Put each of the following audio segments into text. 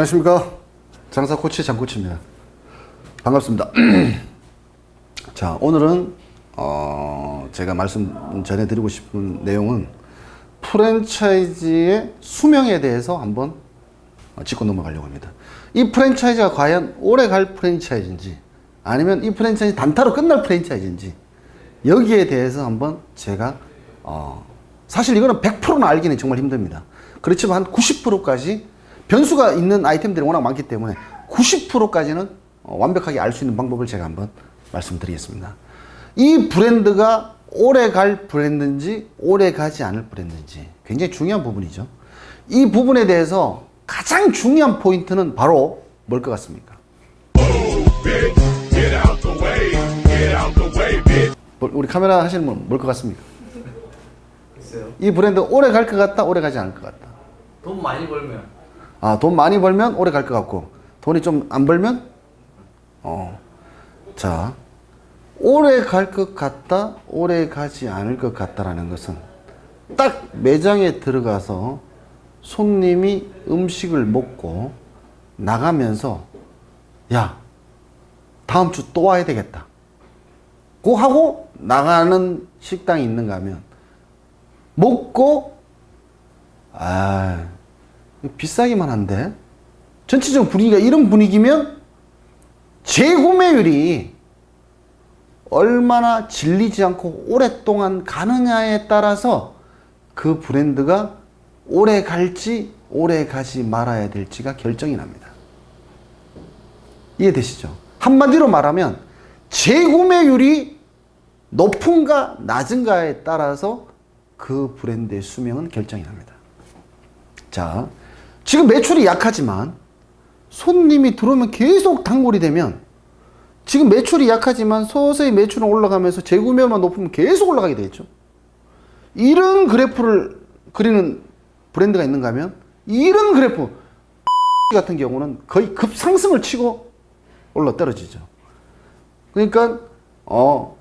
안녕하십니까? 장사 코치 장코치입니다. 반갑습니다. 자 오늘은 어 제가 말씀 전해드리고 싶은 내용은 프랜차이즈의 수명에 대해서 한번 짚고 넘어가려고 합니다. 이 프랜차이즈가 과연 오래 갈 프랜차이즈인지 아니면 이 프랜차이즈 단타로 끝날 프랜차이즈인지 여기에 대해서 한번 제가 어 사실 이거는 100%는 알기는 정말 힘듭니다. 그렇지만 한 90%까지 변수가 있는 아이템들이 워낙 많기 때문에 90%까지는 어, 완벽하게 알 수 있는 방법을 제가 한번 말씀드리겠습니다. 이 브랜드가 오래 갈 브랜드인지 오래 가지 않을 브랜드인지 굉장히 중요한 부분이죠. 이 부분에 대해서 가장 중요한 포인트는 바로 뭘 것 같습니까? 뭘- 우리 카메라 하시는 분 뭘 것 같습니까? 글쎄요. 이 브랜드 오래 갈 것 같다, 오래 가지 않을 것 같다. 돈 많이 벌면 아, 돈 많이 벌면 오래 갈 것 같고, 돈이 좀 안 벌면, 어, 자, 오래 갈 것 같다, 오래 가지 않을 것 같다라는 것은 딱 매장에 들어가서 손님이 음식을 먹고 나가면서, 야, 다음 주 또 와야 되겠다. 고 하고 나가는 식당이 있는가 하면, 먹고, 아, 비싸기만 한데 전체적 분위기가 이런 분위기면 재구매율이 얼마나 질리지 않고 오랫동안 가느냐에 따라서 그 브랜드가 오래 갈지 오래 가지 말아야 될지가 결정이 납니다. 이해되시죠? 한마디로 말하면 재구매율이 높은가 낮은가에 따라서 그 브랜드의 수명은 결정이 납니다. 자, 지금 매출이 약하지만 손님이 들어오면 계속 단골이 되면 지금 매출이 약하지만 서서히 매출은 올라가면서 재구매만 높으면 계속 올라가게 되겠죠. 이런 그래프를 그리는 브랜드가 있는가 하면 이런 그래프 같은 경우는 거의 급상승을 치고 올라 떨어지죠. 그러니까 어,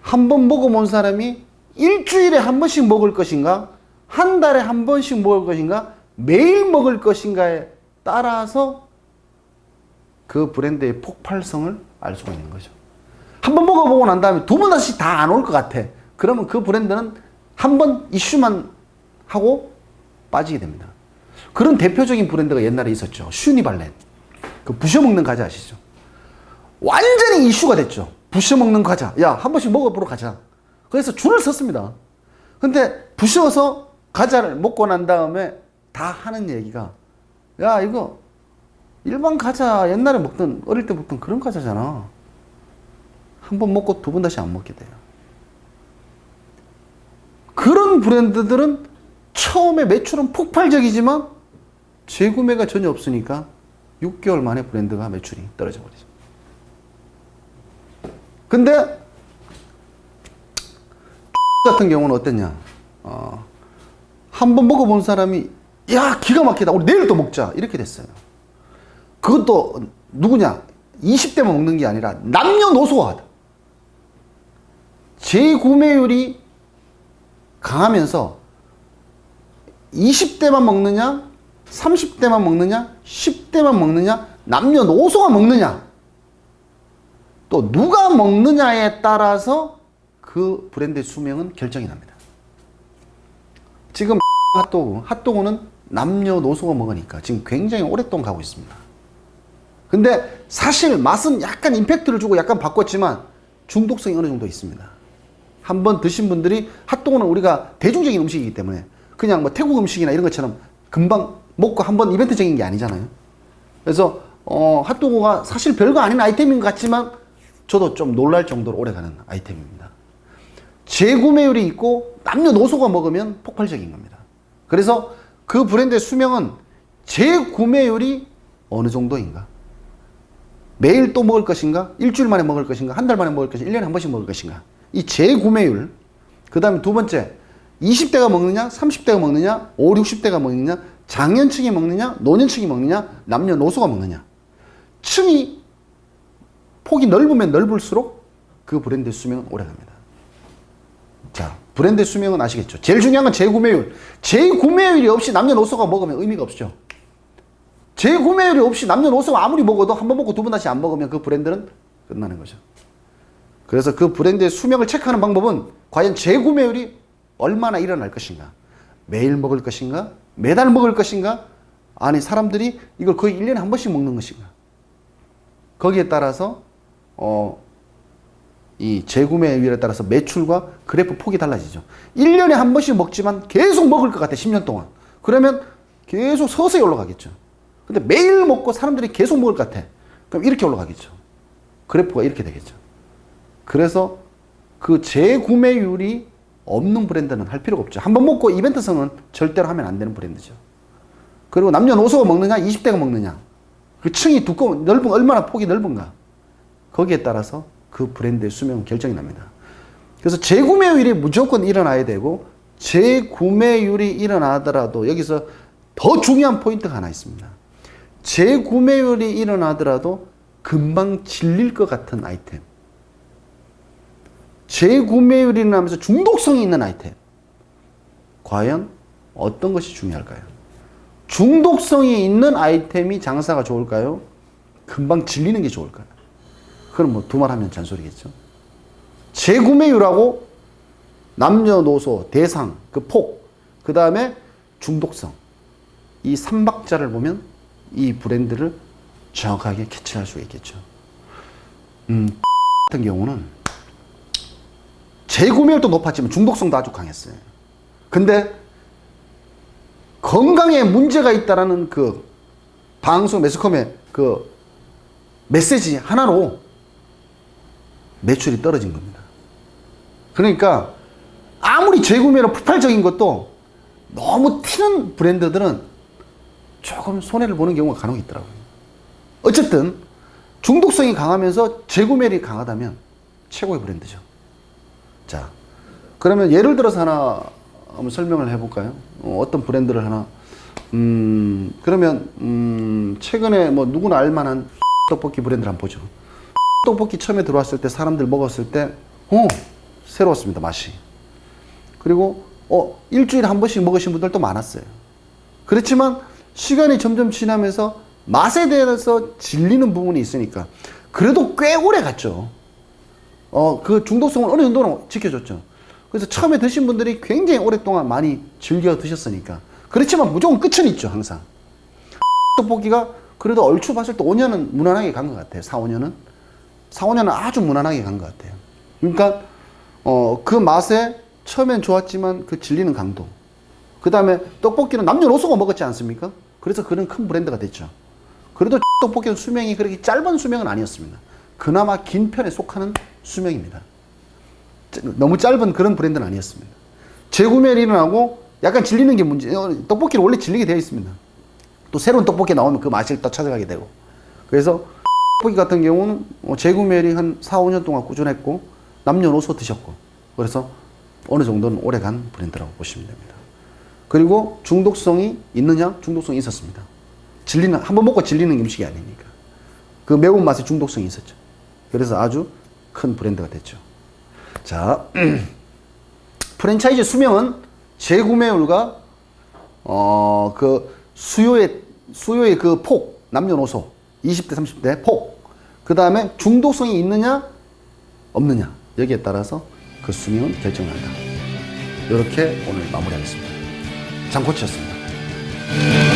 한 번 먹어본 사람이 일주일에 한 번씩 먹을 것인가, 한 달에 한 번씩 먹을 것인가, 매일 먹을 것인가에 따라서 그 브랜드의 폭발성을 알 수가 있는 거죠. 한 번 먹어보고 난 다음에 두 번 다시 다 안 올 것 같아. 그러면 그 브랜드는 한 번 이슈만 하고 빠지게 됩니다. 그런 대표적인 브랜드가 옛날에 있었죠. 슈니발렌. 그 부셔먹는 과자 아시죠? 완전히 이슈가 됐죠. 부셔먹는 과자. 야, 한 번씩 먹어보러 가자. 그래서 줄을 섰습니다. 근데 부셔서 과자를 먹고 난 다음에 다 하는 얘기가 야, 이거 일반 과자 옛날에 먹던 어릴 때 먹던 그런 과자잖아. 한 번 먹고 두 번 다시 안 먹게 돼요. 그런 브랜드들은 처음에 매출은 폭발적이지만 재구매가 전혀 없으니까 6개월 만에 브랜드가 매출이 떨어져 버리죠. 근데 같은 경우는 어땠냐? 어, 한 번 먹어본 사람이 야 기가 막히다. 우리 내일 또 먹자 이렇게 됐어요. 그것도 누구냐? 20대만 먹는 게 아니라 남녀노소하다. 재구매율이 강하면서 20대만 먹느냐, 30대만 먹느냐, 10대만 먹느냐, 남녀노소가 먹느냐, 또 누가 먹느냐에 따라서 그 브랜드의 수명은 결정이 납니다. 지금 핫도그, 핫도그는 남녀노소가 먹으니까 지금 굉장히 오랫동안 가고 있습니다. 근데 사실 맛은 약간 임팩트를 주고 약간 바꿨지만 중독성이 어느 정도 있습니다. 한번 드신 분들이 핫도그는 우리가 대중적인 음식이기 때문에 그냥 뭐 태국 음식이나 이런 것처럼 금방 먹고 한번 이벤트적인 게 아니잖아요. 그래서 어, 핫도그가 사실 별거 아닌 아이템인 것 같지만 저도 좀 놀랄 정도로 오래 가는 아이템입니다. 재구매율이 있고 남녀노소가 먹으면 폭발적인 겁니다. 그래서 그 브랜드의 수명은 재구매율이 어느 정도인가? 매일 또 먹을 것인가? 일주일 만에 먹을 것인가? 한 달 만에 먹을 것인가? 1년에 한 번씩 먹을 것인가? 이 재구매율. 그 다음에 두 번째, 20대가 먹느냐? 30대가 먹느냐? 5, 60대가 먹느냐? 장년층이 먹느냐? 노년층이 먹느냐? 남녀노소가 먹느냐? 층이 폭이 넓으면 넓을수록 그 브랜드의 수명은 오래 갑니다. 자, 브랜드의 수명은 아시겠죠? 제일 중요한 건 재구매율. 재구매율이 없이 남녀노소가 먹으면 의미가 없죠. 재구매율이 없이 남녀노소가 아무리 먹어도 한 번 먹고 두 번 다시 안 먹으면 그 브랜드는 끝나는 거죠. 그래서 그 브랜드의 수명을 체크하는 방법은 과연 재구매율이 얼마나 일어날 것인가? 매일 먹을 것인가? 매달 먹을 것인가? 아니 사람들이 이걸 거의 1년에 한 번씩 먹는 것인가? 거기에 따라서 어, 이 재구매율에 따라서 매출과 그래프 폭이 달라지죠. 1년에 한 번씩 먹지만 계속 먹을 것 같아, 10년 동안. 그러면 계속 서서히 올라가겠죠. 근데 매일 먹고 사람들이 계속 먹을 것 같아. 그럼 이렇게 올라가겠죠. 그래프가 이렇게 되겠죠. 그래서 그 재구매율이 없는 브랜드는 할 필요가 없죠. 한 번 먹고 이벤트성은 절대로 하면 안 되는 브랜드죠. 그리고 남녀노소가 먹느냐, 20대가 먹느냐. 그 층이 두꺼워, 넓은, 얼마나 폭이 넓은가. 거기에 따라서 그 브랜드의 수명은 결정이 납니다. 그래서 재구매율이 무조건 일어나야 되고, 재구매율이 일어나더라도 여기서 더 중요한 포인트가 하나 있습니다. 재구매율이 일어나더라도 금방 질릴 것 같은 아이템. 재구매율이 일어나면서 중독성이 있는 아이템. 과연 어떤 것이 중요할까요? 중독성이 있는 아이템이 장사가 좋을까요? 금방 질리는 게 좋을까요? 그럼 뭐 두 말 하면 잔소리겠죠. 재구매율하고 남녀노소, 대상, 그 폭, 그 다음에 중독성. 이 삼박자를 보면 이 브랜드를 정확하게 캐치할 수 있겠죠. 음, 같은 경우는 재구매율도 높았지만 중독성도 아주 강했어요. 근데 건강에 문제가 있다라는 그 방송 매스컴의 그 메시지 하나로 매출이 떨어진 겁니다. 그러니까 아무리 재구매로 폭발적인 것도 너무 튀는 브랜드들은 조금 손해를 보는 경우가 간혹 있더라고요. 어쨌든 중독성이 강하면서 재구매율이 강하다면 최고의 브랜드죠. 자, 그러면 예를 들어서 하나 한번 설명을 해볼까요? 어, 어떤 브랜드를 하나, 음, 그러면, 음, 최근에 뭐 누구나 알만한 떡볶이 브랜드를 한번 보죠. 떡볶이 처음에 들어왔을 때 사람들 먹었을 때, 어, 새로웠습니다, 맛이. 그리고, 어, 일주일에 한 번씩 먹으신 분들도 많았어요. 그렇지만 시간이 점점 지나면서 맛에 대해서 질리는 부분이 있으니까 그래도 꽤 오래 갔죠. 어, 그 중독성을 어느 정도는 지켜줬죠. 그래서 처음에 드신 분들이 굉장히 오랫동안 많이 즐겨 드셨으니까. 그렇지만 무조건 끝은 있죠, 항상. 떡볶이가 그래도 얼추 봤을 때 5년은 무난하게 간 것 같아요. 4, 5년은. 4, 5년은 아주 무난하게 간 것 같아요. 그러니까, 어, 그 맛에 처음엔 좋았지만 그 질리는 강도. 그 다음에 떡볶이는 남녀노소가 먹었지 않습니까? 그래서 그런 큰 브랜드가 됐죠. 그래도 떡볶이는 수명이 그렇게 짧은 수명은 아니었습니다. 그나마 긴 편에 속하는 수명입니다. 너무 짧은 그런 브랜드는 아니었습니다. 재구매를 일어나고 약간 질리는 게 문제. 어, 떡볶이는 원래 질리게 되어 있습니다. 또 새로운 떡볶이 나오면 그 맛을 또 찾아가게 되고. 그래서 떡볶이 같은 경우는 어, 재구매율이 한 4, 5년 동안 꾸준했고 남녀노소 드셨고 그래서 어느 정도는 오래간 브랜드라고 보시면 됩니다. 그리고 중독성이 있느냐? 중독성이 있었습니다. 질리는 한 번 먹고 질리는 음식이 아니니까. 그 매운 맛에 중독성이 있었죠. 그래서 아주 큰 브랜드가 됐죠. 자, 프랜차이즈 수명은 재구매율과 어, 그 수요의 수요의 그 폭, 남녀노소 20대 30대 폭. 그 다음에 중독성이 있느냐 없느냐 여기에 따라서 그 수명은 결정한다. 이렇게 오늘 마무리하겠습니다. 장코치였습니다.